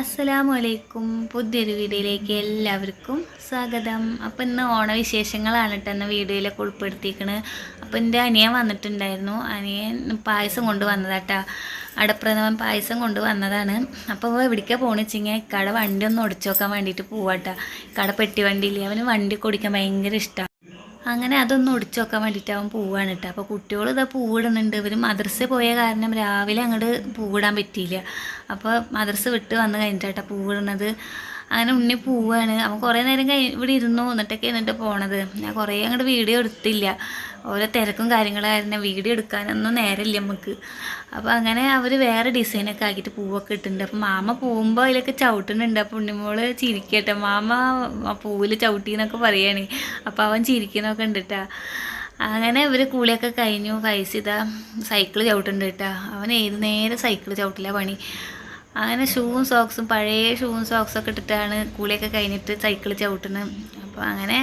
അസ്സലാമു അലൈക്കും പുതിയൊരു വീഡിയോയിലേക്ക് എല്ലാവർക്കും സ്വാഗതം. അപ്പോൾ ഇന്ന് ഓണവിശേഷങ്ങളാണ് കേട്ടോ ഇന്ന് വീഡിയോയിലൊക്കെ ഉൾപ്പെടുത്തിയിരിക്കണത് അപ്പോൾ എന്റെ അനിയൻ വന്നിട്ടുണ്ടായിരുന്നു. അനിയൻ പായസം കൊണ്ട് വന്നതാട്ടാ അടപ്രഥമൻ പായസം കൊണ്ട് വന്നതാണ്. അപ്പോൾ എവിടേക്കാണ് പോണെന്ന് കഴിഞ്ഞാൽ ഇക്കാടെ വണ്ടി ഒന്ന് ഒടിച്ചു നോക്കാൻ വേണ്ടിയിട്ട് പോവാട്ടാ ഇക്കാടെ പെട്ടി വണ്ടിയില്ലേ? അവന് വണ്ടി ഓടിക്കാൻ ഭയങ്കര ഇഷ്ടമാണ് അങ്ങനെ അതൊന്ന് ഒടിച്ചു നോക്കാൻ വേണ്ടിയിട്ട് അവൻ പൂവാണ് കേട്ടോ. അപ്പോൾ കുട്ടികൾ ഇതാ പൂവിടുന്നുണ്ട്. ഇവർ മദ്രസ പോയ കാരണം രാവിലെ അങ്ങോട്ട് പൂവിടാൻ പറ്റിയില്ല. അപ്പോൾ മദ്രസ വിട്ട് വന്ന് കഴിഞ്ഞിട്ടാ പൂവിടുന്നത്. അങ്ങനെ ഉണ്ണി പൂവാണ്. അവൻ കുറേ നേരം കഴി ഇവിടെ ഇരുന്നു. എന്നിട്ടൊക്കെ എന്നിട്ട് പോണത്. ഞാൻ കുറേ അങ്ങോട്ട് വീഡിയോ എടുത്തില്ല. ഓരോ തിരക്കും കാര്യങ്ങളായിരുന്നു വീഡിയോ എടുക്കാനൊന്നും നേരമില്ല നമുക്ക്. അപ്പോൾ അങ്ങനെ അവർ വേറെ ഡിസൈനൊക്കെ ആക്കിയിട്ട് പൂവൊക്കെ ഇട്ടിട്ടുണ്ട്. അപ്പോൾ മാമ പോകുമ്പോൾ അതിലൊക്കെ ചവിട്ടുന്നുണ്ട്. അപ്പോൾ ഉണ്ണിമോൾ ചിരിക്കട്ടെ. മാമ ആ പൂവിൽ ചവിട്ടി എന്നൊക്കെ പറയുകയാണ് അപ്പോൾ അവൻ ചിരിക്കുന്നൊക്കെ ഉണ്ട് കേട്ടോ അങ്ങനെ ഇവർ കൂളിയൊക്കെ കഴിഞ്ഞു. പൈസ ഇതാ സൈക്കിൾ ചവിട്ടുണ്ട് കേട്ടോ. അവൻ ഏത് നേരം സൈക്കിൾ ചവിട്ടില്ല പണി. അങ്ങനെ ഷൂവും സോക്സും പഴയ ഷൂവും സോക്സൊക്കെ ഇട്ടിട്ടാണ് കൂളിയൊക്കെ കഴിഞ്ഞിട്ട് സൈക്കിൾ ചവിട്ടുന്നത് അപ്പോൾ അങ്ങനെ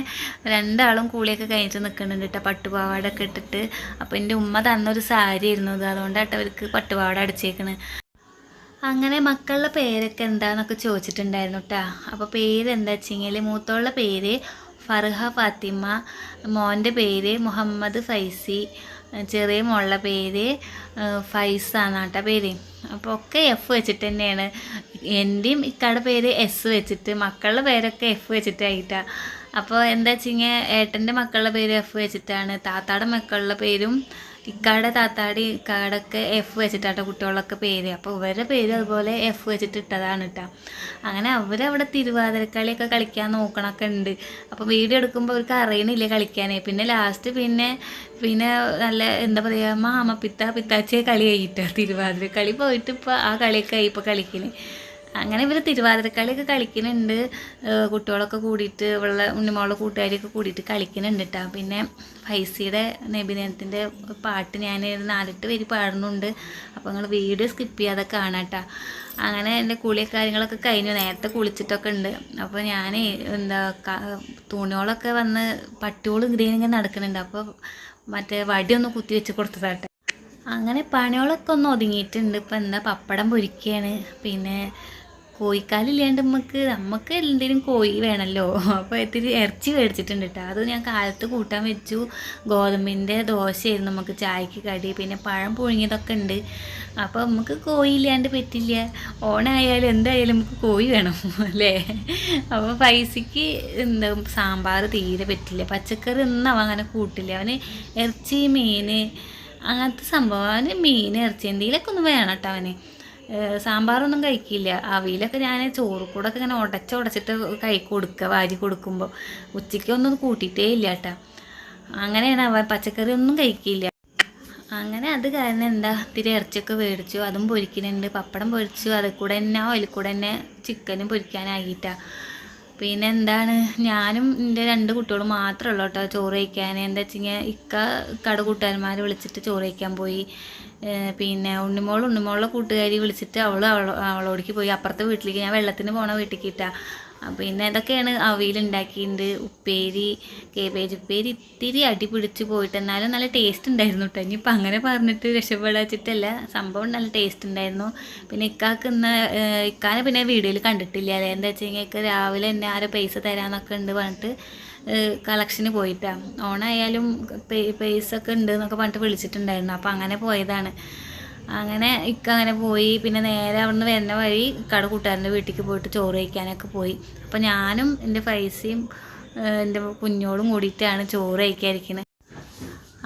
രണ്ടാളും കൂളിയൊക്കെ കഴിഞ്ഞിട്ട് നിൽക്കുന്നുണ്ട് കേട്ടോ പട്ടുപാവാടൊക്കെ ഇട്ടിട്ട്. അപ്പോൾ എന്റെ ഉമ്മ തന്നൊരു സാരി ആയിരുന്നു അത് അതുകൊണ്ടാട്ടോ അവർക്ക് പട്ടുപാവാട അടിച്ചേക്കണ്. അങ്ങനെ മക്കളുടെ പേരൊക്കെ എന്താണെന്നൊക്കെ ചോദിച്ചിട്ടുണ്ടായിരുന്നു കേട്ടോ അപ്പോൾ പേര് എന്താ വെച്ചെങ്കിൽ മൂത്തോളുടെ പേര് ഫർഹ ഫാത്തിമ മോന്റെ പേര് മുഹമ്മദ് ഫൈസി ചെറിയ മോളുടെ പേര് ഫൈസ എന്നാട്ട പേര്. അപ്പോൾ ഒക്കെ എഫ് വെച്ചിട്ട് തന്നെയാണ്. എന്റെയും ഇക്കാടെ പേര് എസ് വെച്ചിട്ട് മക്കളുടെ പേരൊക്കെ എഫ് വെച്ചിട്ടായിട്ടാണ് അപ്പോൾ എന്താ വെച്ചിങ്ങനെ ഏട്ടന്റെ മക്കളുടെ പേര് എഫ് വെച്ചിട്ടാണ്. താത്താടെ മക്കളുടെ പേരും ഇക്കാടെ താത്താടി ഇക്കാടൊക്കെ എഫ് വെച്ചിട്ടാട്ടോ കുട്ടികളൊക്കെ പേര്. അപ്പോൾ ഇവരുടെ പേര് അതുപോലെ എഫ് വെച്ചിട്ട് ഇട്ടതാണ് കേട്ടോ അങ്ങനെ അവരവിടെ തിരുവാതിരക്കളിയൊക്കെ കളിക്കാൻ നോക്കണമൊക്കെ ഉണ്ട്. അപ്പോൾ വീഡിയോ എടുക്കുമ്പോൾ അവർക്ക് അറിയണില്ല കളിക്കാനേ. പിന്നെ ലാസ്റ്റ് പിന്നെ പിന്നെ നല്ല എന്താ പറയുക മാമ പിത്ത പിത്താച്ചിയെ കളി കഴിഞ്ഞിട്ട് തിരുവാതിരക്കളി പോയിട്ട് ഇപ്പോൾ ആ കളിയൊക്കെ ആയി ഇപ്പോൾ കളിക്കുന്നത് അങ്ങനെ ഇവർ തിരുവാതിരക്കളിയൊക്കെ കളിക്കുന്നുണ്ട്. കുട്ടികളൊക്കെ കൂടിയിട്ട് ഇവിടെ ഉണ്ണിമോളെ കൂട്ടുകാരിയൊക്കെ കൂടിയിട്ട് കളിക്കുന്നുണ്ട് കേട്ടോ പിന്നെ ഫൈസിയുടെ നബിനത്തിന്റെ പാട്ട് ഞാൻ നാലെട്ട് പേര് പാടുന്നുണ്ട്. അപ്പോൾ നിങ്ങൾ വീഡിയോ സ്കിപ്പ് ചെയ്യാതെ കാണാം കേട്ടോ അങ്ങനെ എന്റെ കുളി കാര്യങ്ങളൊക്കെ കഴിഞ്ഞു. നേരത്തെ കുളിച്ചിട്ടൊക്കെ ഉണ്ട്. അപ്പോൾ ഞാൻ എന്താ തുണികളൊക്കെ വന്ന് പട്ടിയോളും ഗ്രീൻ ഇങ്ങനെ നടക്കുന്നുണ്ട്. അപ്പോൾ മറ്റേ വടിയൊന്ന് കുത്തി വെച്ച് കൊടുത്തതാട്ടെ. അങ്ങനെ പണികളൊക്കെ ഒന്ന് ഒതുങ്ങിയിട്ടുണ്ട്. ഇപ്പം എന്താ പപ്പടം പൊരിക്കുകയാണ് പിന്നെ കോഴിക്കാലില്ലാണ്ട് നമുക്ക് നമുക്ക് എന്തെങ്കിലും കോഴി വേണമല്ലോ അപ്പോൾ ഇത്തിരി ഇറച്ചി മേടിച്ചിട്ടുണ്ട് കേട്ടോ അത് ഞാൻ കാലത്ത് കൂട്ടാൻ വെച്ചു. ഗോതമ്പിന്റെ ദോശയായിരുന്നു നമുക്ക് ചായക്ക് കടി. പിന്നെ പഴം പുഴുങ്ങിയതൊക്കെ ഉണ്ട്. അപ്പോൾ നമുക്ക് കോഴി ഇല്ലാണ്ട് പറ്റില്ല. ഓണായാലും എന്തായാലും നമുക്ക് കോഴി വേണം അല്ലേ? അപ്പോൾ പൈസയ്ക്ക് എന്താ സാമ്പാർ തീരെ പറ്റില്ല. പച്ചക്കറി ഒന്നും അവൻ അങ്ങനെ കൂട്ടില്ല. അവന് ഇറച്ചി മീൻ അങ്ങനത്തെ സംഭവം. അവന് മീൻ ഇറച്ചി എന്തെങ്കിലുമൊക്കെ ഒന്ന് വേണം കേട്ടോ അവന്. സാമ്പാറൊന്നും കഴിക്കില്ല. അവിയിലൊക്കെ ഞാൻ ചോറ് കൂടെ ഒക്കെ ഇങ്ങനെ ഉടച്ച് ഉടച്ചിട്ട് കൈ കൊടുക്കുക വാരി കൊടുക്കുമ്പോൾ ഉച്ചയ്ക്കൊന്നും കൂട്ടിയിട്ടേ ഇല്ല കേട്ടോ അങ്ങനെയാണ് അവൻ പച്ചക്കറി ഒന്നും കഴിക്കില്ല. അങ്ങനെ അത് കാരണം എന്താ ഇത്തിരി ഇറച്ചിയൊക്കെ മേടിച്ചു അതും പൊരിക്കുന്നുണ്ട് പപ്പടം പൊരിച്ചു അതിൽ കൂടെ തന്നെ അതിൽ കൂടെ തന്നെ ചിക്കനും പൊരിക്കാനായിട്ടാ. പിന്നെ എന്താണ് ഞാനും എന്റെ രണ്ട് കുട്ടികളും മാത്രമേ ഉള്ളൂ കേട്ടോ ചോറ് കഴിക്കാൻ. എന്താ വെച്ച് കഴിഞ്ഞാൽ ഇക്ക കട കൂട്ടുകാരന്മാർ വിളിച്ചിട്ട് ചോറ് കഴിക്കാൻ പോയി. പിന്നെ ഉണ്ണിമോൾ ഉണ്ണിമോളുടെ കൂട്ടുകാരി വിളിച്ചിട്ട് അവൾ അവളോ അവളോടേക്ക് പോയി. അപ്പുറത്തെ വീട്ടിലേക്ക് ഞാൻ വെള്ളത്തിന് പോണ വീട്ടിലേക്ക് ഇട്ടാ പിന്നെ ഇതൊക്കെയാണ് അവിയൽ ഉണ്ടാക്കിയിട്ടുണ്ട്. ഉപ്പേരി കേബേജ് ഉപ്പേരി ഇത്തിരി അടി പിടിച്ച് പോയിട്ട് എന്നാലും നല്ല ടേസ്റ്റ് ഉണ്ടായിരുന്നു കേട്ടോ ഇനിയിപ്പോൾ അങ്ങനെ പറഞ്ഞിട്ട് രക്ഷപ്പെടാച്ചിട്ടല്ല സംഭവം നല്ല ടേസ്റ്റ് ഉണ്ടായിരുന്നു. പിന്നെ ഇക്കാക്ക് ഇന്ന് ഇക്കാനെ പിന്നെ വീഡിയോയിൽ കണ്ടിട്ടില്ല. അല്ലേ? എന്താ വെച്ച് കഴിഞ്ഞാൽ രാവിലെ തന്നെ ആരോ പൈസ തരാമെന്നൊക്കെ ഉണ്ട് പറഞ്ഞിട്ട് കളക്ഷന് പോയിട്ടാണ് ഓണായാലും പൈസ ഒക്കെ ഉണ്ട് എന്നൊക്കെ പറഞ്ഞിട്ട് വിളിച്ചിട്ടുണ്ടായിരുന്നു. അപ്പോൾ അങ്ങനെ പോയതാണ്. അങ്ങനെ ഇക്ക അങ്ങനെ പോയി. പിന്നെ നേരെ അവിടുന്ന് വരുന്ന വഴി കട കൂട്ടുകാരന്റെ വീട്ടിലേക്ക് പോയിട്ട് ചോറ് കഴിക്കാനൊക്കെ പോയി. അപ്പോൾ ഞാനും എന്റെ ഏഹ് എന്റെ കുഞ്ഞോളും കൂടിയിട്ടാണ് ചോറ് കഴിക്കാതിരിക്കുന്നത്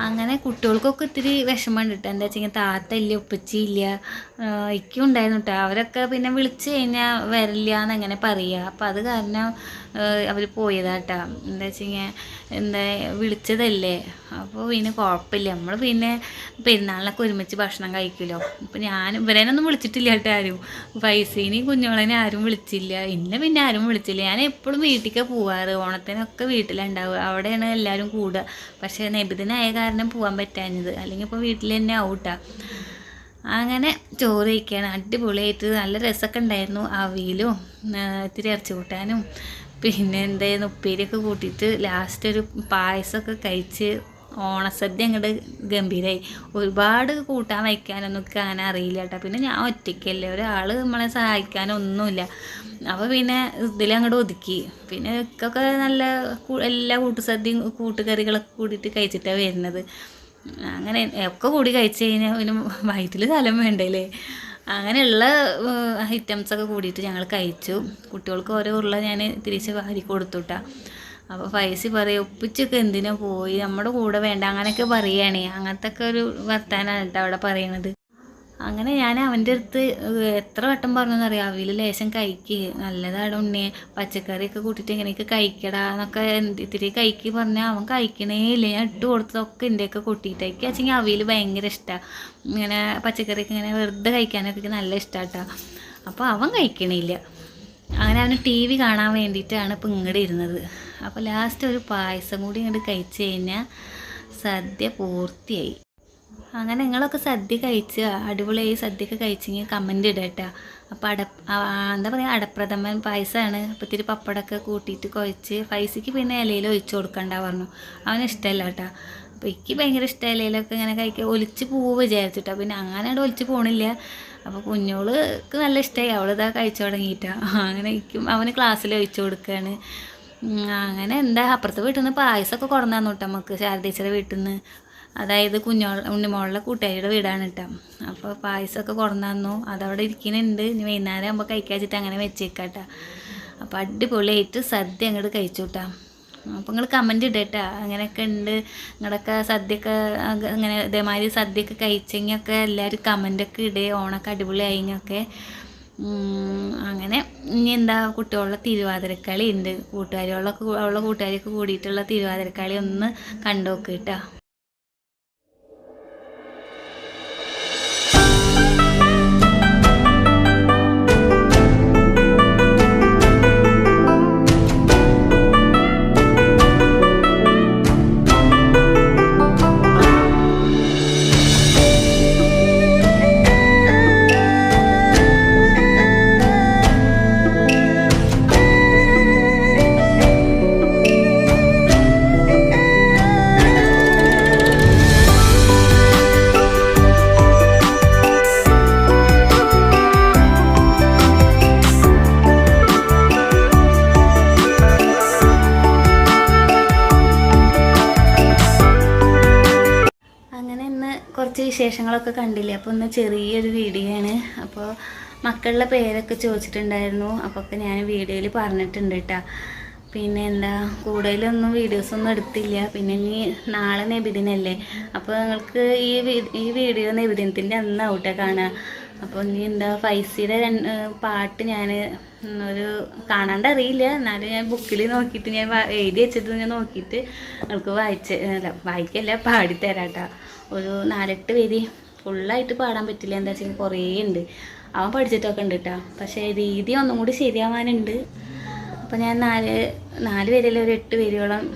അങ്ങനെ കുട്ടികൾക്കൊക്കെ ഇത്തിരി വിഷമമുണ്ട്. കേട്ടോ എന്താ വെച്ചാൽ താത്ത ഇല്ല ഉപ്പച്ചി ഇല്ല. ഇക്കും ഉണ്ടായിരുന്നു കേട്ടോ അവരൊക്കെ പിന്നെ വിളിച്ചു കഴിഞ്ഞാൽ വരില്ല എന്നങ്ങനെ പറയുക അപ്പോൾ അത് കാരണം അവർ പോയതാട്ടാ. എന്താ വെച്ച് കഴിഞ്ഞാൽ എന്താ വിളിച്ചതല്ലേ. അപ്പോൾ പിന്നെ കുഴപ്പമില്ല നമ്മൾ പിന്നെ പെരുന്നാളിനൊക്കെ ഒരുമിച്ച് ഭക്ഷണം കഴിക്കുമല്ലോ. അപ്പോൾ ഞാൻ ഇവരേനൊന്നും വിളിച്ചിട്ടില്ല കേട്ടോ ആരും. പൈസേനെയും കുഞ്ഞോളനെ ആരും വിളിച്ചില്ല. ഇന്നെ പിന്നെ ആരും വിളിച്ചില്ല. ഞാൻ എപ്പോഴും വീട്ടിലേക്ക് പോവാറ്. ഓണത്തിനൊക്കെ വീട്ടിലുണ്ടാവുക. അവിടെയാണ് എല്ലാവരും കൂടുക പക്ഷേ നബിദിനായ കാരണം പോകാൻ പറ്റാഞ്ഞത്. അല്ലെങ്കിൽ ഇപ്പോൾ വീട്ടിൽ തന്നെ ഔട്ടാ അങ്ങനെ ചോറ് കഴിക്കുകയാണ് അടിപൊളിയായിട്ട് നല്ല രസമൊക്കെ ഉണ്ടായിരുന്നു. അവിയിലും ഇത്തിരി ഇറച്ചി കൂട്ടാനും പിന്നെ എന്തായിരുന്നു? ഉപ്പേരിയൊക്കെ കൂട്ടിയിട്ട് ലാസ്റ്റ് ഒരു പായസമൊക്കെ കഴിച്ച് ഓണസദ്യ അങ്ങോട്ട് ഗംഭീരമായി ഒരുപാട് കൂട്ടാൻ വയ്ക്കാനൊന്നും അങ്ങനെ അറിയില്ല കേട്ടോ. പിന്നെ ഞാൻ ഒറ്റയ്ക്കല്ലേ. ഒരാൾ നമ്മളെ സഹായിക്കാനൊന്നുമില്ല അപ്പോൾ പിന്നെ ഇതിലങ്ങോട്ട് ഒതുക്കി. പിന്നെ ഇക്കൊക്കെ നല്ല എല്ലാ കൂട്ടുസദ്യയും കൂട്ടുകറികളൊക്കെ കൂടിയിട്ട് കഴിച്ചിട്ടാണ് വരുന്നത്. അങ്ങനെ ഒക്കെ കൂടി കഴിച്ച് കഴിഞ്ഞാൽ പിന്നെ വയറ്റിൽ സ്ഥലം വേണ്ടല്ലേ? അങ്ങനെയുള്ള ഐറ്റംസൊക്കെ കൂടിയിട്ട് ഞങ്ങൾ കഴിച്ചു. കുട്ടികൾക്ക് ഓരോ ഉരുള ഞാൻ തിരിച്ച് വാരി കൊടുത്തുട്ട. അപ്പോൾ ഫൈസി പറയും ഒപ്പിച്ചൊക്കെ എന്തിനാ പോയി? നമ്മുടെ കൂടെ വേണ്ട അങ്ങനെയൊക്കെ പറയുകയാണേ അങ്ങനത്തെ ഒക്കെ ഒരു വർത്താനാണ് കേട്ടോ അവിടെ പറയണത്. അങ്ങനെ ഞാൻ അവന്റെ അടുത്ത് എത്ര വട്ടം പറഞ്ഞെന്നറിയാം? അവിൽ ലേശം കഴിക്ക് നല്ലതാണ് ഉണ്ണി. പച്ചക്കറിയൊക്കെ കൂട്ടിയിട്ട് എങ്ങനെയൊക്കെ കഴിക്കടാ എന്നൊക്കെ ഇത്തിരി കഴിക്ക് പറഞ്ഞാൽ അവൻ കഴിക്കണേ ഇല്ല. ഞാൻ ഇട്ട് കൊടുത്തതൊക്കെ എന്റെയൊക്കെ കൂട്ടിയിട്ടേക്ക് വെച്ചെങ്കിൽ അവിൽ ഭയങ്കര ഇഷ്ടമാണ് ഇങ്ങനെ പച്ചക്കറിയൊക്കെ ഇങ്ങനെ വെറുതെ കഴിക്കാനൊക്കെ നല്ല ഇഷ്ടമാട്ടോ അപ്പോൾ അവൻ കഴിക്കണില്ല. അങ്ങനെ അവന് ടി വി കാണാൻ വേണ്ടിയിട്ടാണ് ഇപ്പം ഇങ്ങോട്ട് ഇരുന്നത്. അപ്പോൾ ലാസ്റ്റ് ഒരു പായസം കൂടി ഇങ്ങോട്ട് കഴിച്ച് കഴിഞ്ഞാൽ സദ്യ പൂർത്തിയായി. അങ്ങനെ നിങ്ങളൊക്കെ സദ്യ കഴിച്ച് അടിപൊളിയായി സദ്യയൊക്കെ കഴിച്ചെങ്കിൽ കമന്റ് ഇടട്ടാ. അപ്പോൾ അട എന്താ പറയുക അടപ്രഥമൻ പായസമാണ് അപ്പോൾ ഇത്തിരി പപ്പടമൊക്കെ കൂട്ടിയിട്ട് കുഴച്ച് പൈസയ്ക്ക് പിന്നെ ഇലയിൽ ഒഴിച്ചു കൊടുക്കണ്ട പറഞ്ഞു. അവന് ഇഷ്ടമല്ല കേട്ടോ അപ്പോൾ എനിക്ക് ഭയങ്കര ഇഷ്ടം ഇലയിലൊക്കെ ഇങ്ങനെ കഴിക്കുക ഒലിച്ച് പോവുക വിചാരിച്ചിട്ടാ. പിന്നെ അങ്ങനെ അവിടെ ഒലിച്ച് പോകണില്ല അപ്പോൾ കുഞ്ഞോൾക്ക് നല്ല ഇഷ്ടമായി അവളിതാ കഴിച്ചു തുടങ്ങിയിട്ടാണ് അങ്ങനെ ഇരിക്കും അവന് ക്ലാസ്സിൽ ഒഴിച്ചു കൊടുക്കുകയാണ് അങ്ങനെ എന്താ അപ്പുറത്തെ വീട്ടിൽ നിന്ന് പായസമൊക്കെ കൊണ്ടുവന്നു നമുക്ക് ശാരദീച്ചയുടെ വീട്ടിൽ നിന്ന് അതായത് കുഞ്ഞോ ഉണ്ണിമോളുടെ കൂട്ടുകാരിയുടെ വീടാണ് കേട്ടോ അപ്പോൾ പായസമൊക്കെ കൊണ്ടുവന്നു അതവിടെ ഇരിക്കുന്നുണ്ട് ഇനി വൈകുന്നേരം ആകുമ്പോൾ കഴിക്കാൻ വെച്ചിട്ട് അങ്ങനെ വെച്ചേക്കാട്ടോ അപ്പോൾ അടിപൊളിയായിട്ട് സദ്യ അങ്ങോട്ട് കഴിച്ചു കേട്ടോ അപ്പോൾ നിങ്ങൾ കമന്റ് ഇടട്ടാ അങ്ങനെയൊക്കെ ഉണ്ട് നിങ്ങളൊക്കെ സദ്യയൊക്കെ അങ്ങനെ ഇതേമാതിരി സദ്യയൊക്കെ കഴിച്ചെങ്കിലൊക്കെ എല്ലാവരും കമന്റൊക്കെ ഇടേ. ഓണൊക്കെ അടിപൊളിയായിങ്ങൊക്കെ അങ്ങനെ ഇനി എന്താ കുട്ടികളുടെ തിരുവാതിരക്കളി ഉണ്ട് കൂട്ടുകാരികളൊക്കെ ഉള്ള കൂട്ടുകാരിയൊക്കെ കൂടിയിട്ടുള്ള തിരുവാതിരക്കളി ഒന്ന് കണ്ടു നോക്ക് കേട്ടോ വിശേഷങ്ങളൊക്കെ കണ്ടില്ലേ? അപ്പോൾ ഒന്ന് ചെറിയൊരു വീഡിയോ ആണ് അപ്പോൾ മക്കളുടെ പേരൊക്കെ ചോദിച്ചിട്ടുണ്ടായിരുന്നു. അപ്പോൾ ഒക്കെ ഞാൻ വീഡിയോയിൽ പറഞ്ഞിട്ടുണ്ട് കേട്ടോ പിന്നെ എന്താ കൂടുതലൊന്നും വീഡിയോസൊന്നും എടുത്തില്ല. പിന്നെ ഇനി നാളെ നബിദിനല്ലേ. അപ്പോൾ നിങ്ങൾക്ക് ഈ ഈ വീഡിയോ നബിദിനത്തിന്റെ അന്നാവട്ടെ കാണുക അപ്പോൾ ഇനി എന്താ ഫൈസിയുടെ രണ്ട് പാട്ട് ഞാൻ ഒരു കാണാണ്ട് അറിയില്ല എന്നാലും ഞാൻ ബുക്കിൽ നോക്കിയിട്ട് ഞാൻ എഴുതി വെച്ചിട്ട് ഞാൻ നോക്കിയിട്ട് നിങ്ങൾക്ക് വായിച്ച അല്ല വായിക്കല്ല പാടിത്തരാട്ടോ. ഒരു നാലെട്ട് പേര് ഫുള്ളായിട്ട് പാടാൻ പറ്റില്ല. എന്താ വെച്ചാൽ കുറേ ഉണ്ട് അവൻ പഠിച്ചിട്ടൊക്കെ ഉണ്ട് കേട്ടോ പക്ഷേ രീതി ഒന്നും കൂടി ശരിയാവാനുണ്ട്. അപ്പോൾ ഞാൻ നാല് നാല് പേരിൽ ഒരു എട്ട് പേരോളം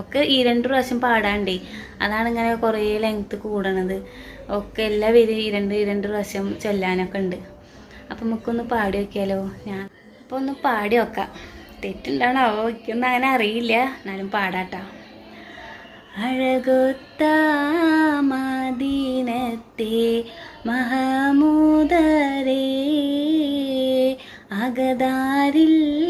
ഒക്കെ ഈ രണ്ട് പ്രാവശ്യം പാടാണ്ടി. അതാണ് ഇങ്ങനെ കുറേ ലെങ്ത്ത് കൂടണത്. ഒക്കെ എല്ലാ പേരും ഈ രണ്ട് ഈ രണ്ട് പ്രാവശ്യം ചൊല്ലാനൊക്കെ ഉണ്ട്. അപ്പം നമുക്കൊന്ന് പാടി നോക്കിയാലോ ഞാൻ. അപ്പോൾ ഒന്ന് പാടി നോക്കാം. തെറ്റുണ്ടാണോ? എനിക്കൊന്നും അങ്ങനെ അറിയില്ല. എന്നാലും പാടാട്ടോ. അഴകൊത്ത മദീനത്തെ മഹമൂദരേ അകതാരില്ലാനുരാഗം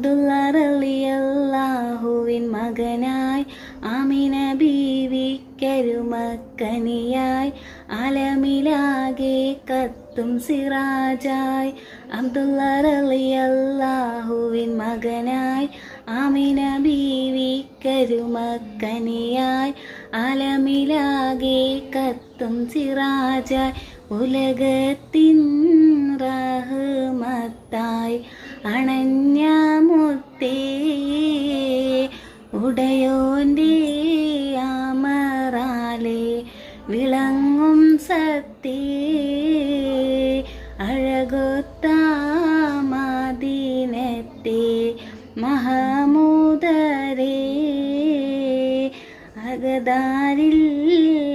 അബ്ദുള്ള റളിയല്ലാഹുവിൻ മകനായി ആമിന ബീവിക്കരുമക്കനിയായി അലമിലാകെ കത്തും സിറാജായി. അബ്ദുള്ള റളിയല്ലാഹുവിൻ മകനായി ആമിന ബീവിക്കരുമക്കനിയായി അലമിലാകെ കത്തും സിറാജായി. ഉലകത്തിൻ റഹ്മത്തായി. അണഞ്ഞ മുത്തേ ഉടയോന്റെ അമറാലെ വിളങ്ങും സത്തേ. അഴകൊത്താമാദീനത്തെ മദീനത്തെ മഹമൂദരേ അകദാരില്ല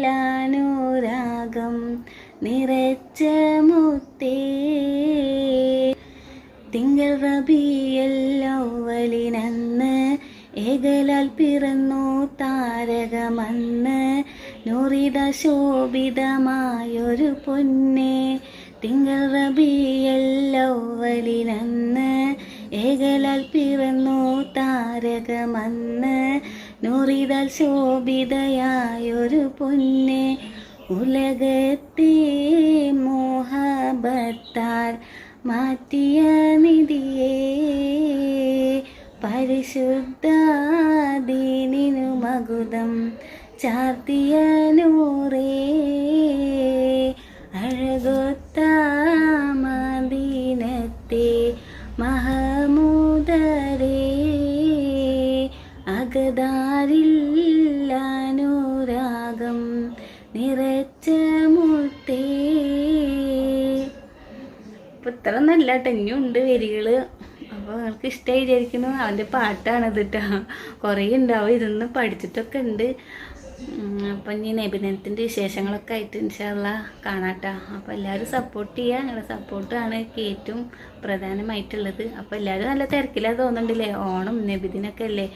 പിറന്നു താരകമന്ന് നൂറിത ശോഭിതമായൊരു പൊന്നെ. തിങ്കൾ റബിയല്ലവലിനന്ന് ഏകലാൽ പിറന്നു താരകമന്ന് നൂറിതാൽ ശോഭിതയായൊരു പൊന്നെ. ഉലകത്തെ മോഹബത്താൽ മാറ്റിയ നിധിയേ പരിശുദ്ധ ദീനിനു മകുതം ചാർത്തിയ നൂറേ. അഴകൊത്ത മദീനത്തെ മഹമൂദരേ. അകതാരില്ലാനുരാഗം നിറച്ച മുത്തേ അപ്പോൾ ഇത്ര നല്ല ടെന്നുണ്ട് വരികൾ. അപ്പോൾ നിങ്ങൾക്ക് ഇഷ്ടമായി വിചാരിക്കുന്നു അവന്റെ പാട്ടാണ് ഇത് കേട്ടോ കുറേ ഉണ്ടാവും ഇതൊന്ന് പഠിച്ചിട്ടൊക്കെ ഉണ്ട് അപ്പം ഇനി നബിനത്തിന്റെ വിശേഷങ്ങളൊക്കെ ആയിട്ട് ഇൻഷാല്ല കാണാട്ടോ. അപ്പോൾ എല്ലാവരും സപ്പോർട്ട് ചെയ്യുക നിങ്ങളുടെ സപ്പോർട്ടാണ് ഏറ്റവും പ്രധാനമായിട്ടുള്ളത്. അപ്പോൾ എല്ലാവരും നല്ല തിരക്കിലാണ് തോന്നുന്നുണ്ടല്ലേ ഓണം നബിദിനൊക്കെ അല്ലേ?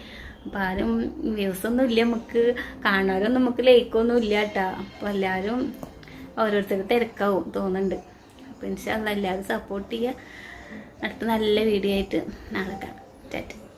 അപ്പോൾ ആരും വ്യൂസ് ഒന്നും ഇല്ല നമുക്ക്. കാണാനൊന്നും നമുക്ക് ലൈക്കൊന്നും ഇല്ല കേട്ടോ അപ്പോൾ എല്ലാവരും ഓരോരുത്തർക്ക് തിരക്കാവും തോന്നുന്നുണ്ട് അപ്പോൾ ഇൻഷാല്ല എല്ലാവരും സപ്പോർട്ട് ചെയ്യുക അടുത്ത നല്ല വീഡിയോ ആയിട്ട് നാളെ കാണാം. ടാറ്റ.